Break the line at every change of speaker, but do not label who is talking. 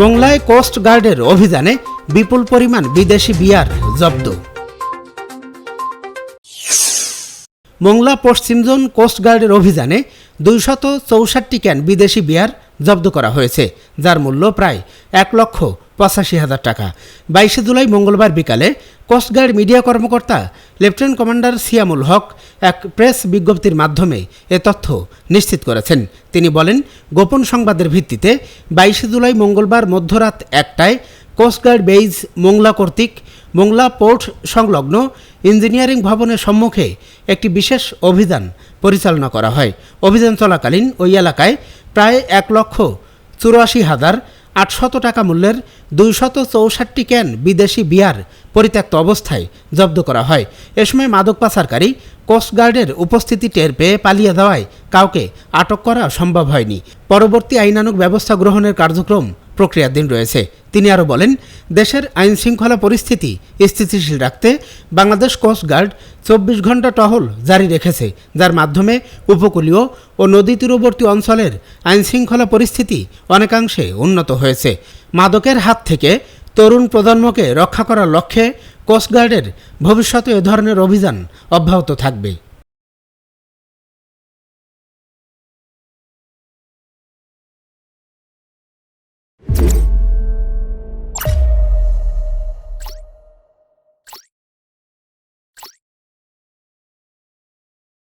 মোংলায় coast গার্ডের অভিযানে বিপুল পরিমাণ বিদেশি বিয়ার জব্দ। মোংলা পশ্চিম জোন কোস্টগার্ডের অভিযানে দুইশত চৌষট্টি ক্যান বিদেশি বিয়ার জব্দ করা হয়েছে, যার মূল্য প্রায় এক লক্ষ পঁচাশি হাজার টাকা। বাইশে জুলাই মঙ্গলবার বিকালে কোস্টগার্ড মিডিয়া কর্মকর্তা লেফটেন্যান্ট কমান্ডার সিয়ামুল হক এক প্রেস বিজ্ঞপ্তির মাধ্যমে এ তথ্য নিশ্চিত করেছেন। তিনি বলেন, গোপন সংবাদের ভিত্তিতে বাইশে জুলাই মঙ্গলবার মধ্যরাত একটায় কোস্টগার্ড বেইজ মোংলা কর্তৃক মোংলা পোর্ট সংলগ্ন ইঞ্জিনিয়ারিং ভবনের সম্মুখে একটি বিশেষ অভিযান পরিচালনা করা হয়। অভিযান চলাকালীন ওই এলাকায় প্রায় এক লক্ষ চুরাশি হাজার আটশত টাকা মূল্যের দুইশত চৌষট্টি ক্যান বিদেশি বিয়ার পরিত্যক্ত অবস্থায় জব্দ করা হয়। এ সময় মাদক পাচারকারী কোস্টগার্ডের উপস্থিতি টের পেয়ে পালিয়ে দেওয়ায় কাউকে আটক করা সম্ভব হয়নি। পরবর্তী আইনানুক ব্যবস্থা গ্রহণের কার্যক্রম প্রক্রিয়াধীন রয়েছে। তিনি আরও বলেন, দেশের আইন শৃঙ্খলা পরিস্থিতি স্থিতিশীল রাখতে বাংলাদেশ কোস্টগার্ড চব্বিশ ঘণ্টা টহল জারি রেখেছে, যার মাধ্যমে উপকূলীয় ও নদী তীরবর্তী অঞ্চলের আইন শৃঙ্খলা পরিস্থিতি অনেকাংশে উন্নত হয়েছে। মাদকের হাত থেকে তরুণ প্রজন্মকে রক্ষা করার লক্ষ্যে কোস্টগার্ডের ভবিষ্যতে এ ধরনের অভিযান অব্যাহত থাকবে।